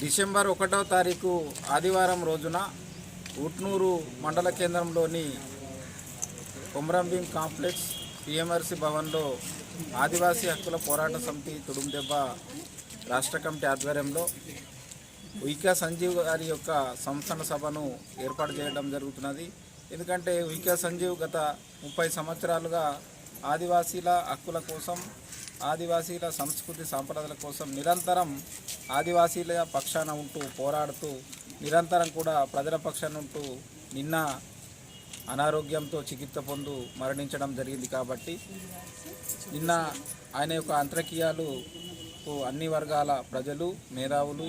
December ఒకటవ తారీఖు ఆదివారం రోజున ఉట్నూరు మండల కేంద్రంలోని కొమరంభీం కాంప్లెక్స్ పిఎంఆర్సి భవన్లో ఆదివాసీ హక్కుల పోరాట సమితి తుడుందెబ్బ రాష్ట్ర కమిటీ ఆధ్వర్యంలో ఉయికా సంజీవ్ గారి యొక్క సంస్థల సభను ఏర్పాటు చేయడం జరుగుతున్నది. ఎందుకంటే ఉయికా సంజీవ్ గత ముప్పై సంవత్సరాలుగా ఆదివాసీల హక్కుల కోసం ఆదివాసీల సంస్కృతి సాంప్రదాయాల కోసం నిరంతరం ఆదివాసీల పక్షాన ఉంటూ పోరాడుతూ నిరంతరం కూడా ప్రజల పక్షాన ఉంటూ నిన్న అనారోగ్యంతో చికిత్స పొందు మరణించడం జరిగింది కాబట్టి నిన్న ఆయన యొక్క అంత్యక్రియలు అన్ని వర్గాల ప్రజలు మేధావులు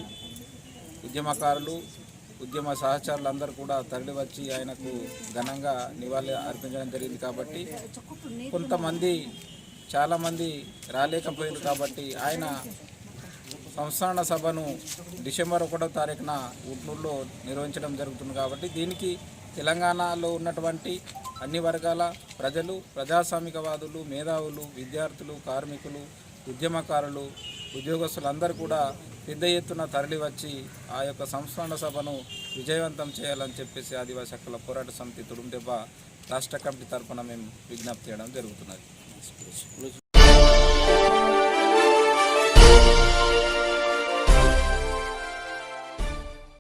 ఉద్యమకారులు ఉద్యమ సహచరులందరూ కూడా తరలివచ్చి ఆయనకు ఘనంగా నివాళి అర్పించడం జరిగింది కాబట్టి కొంతమంది చాలామంది రాలేకపోయారు కాబట్టి ఆయన సంస్థాన సభను డిసెంబర్ ఒకటో తారీఖున ఉట్నూరులో నిర్వహించడం జరుగుతుంది కాబట్టి దీనికి తెలంగాణలో ఉన్నటువంటి అన్ని వర్గాల ప్రజలు ప్రజాస్వామికవాదులు మేధావులు విద్యార్థులు కార్మికులు ఉద్యమకారులు ఉద్యోగస్తులందరూ కూడా పెద్ద ఎత్తున తరలివచ్చి ఆ యొక్క సంస్థాన సభను విజయవంతం చేయాలని చెప్పేసి ఆదివాసీ హక్కుల పోరాట సమితి తుడుందెబ్బ రాష్ట్ర కమిటీ తరఫున మేము విజ్ఞప్తి చేయడం జరుగుతున్నది. Let's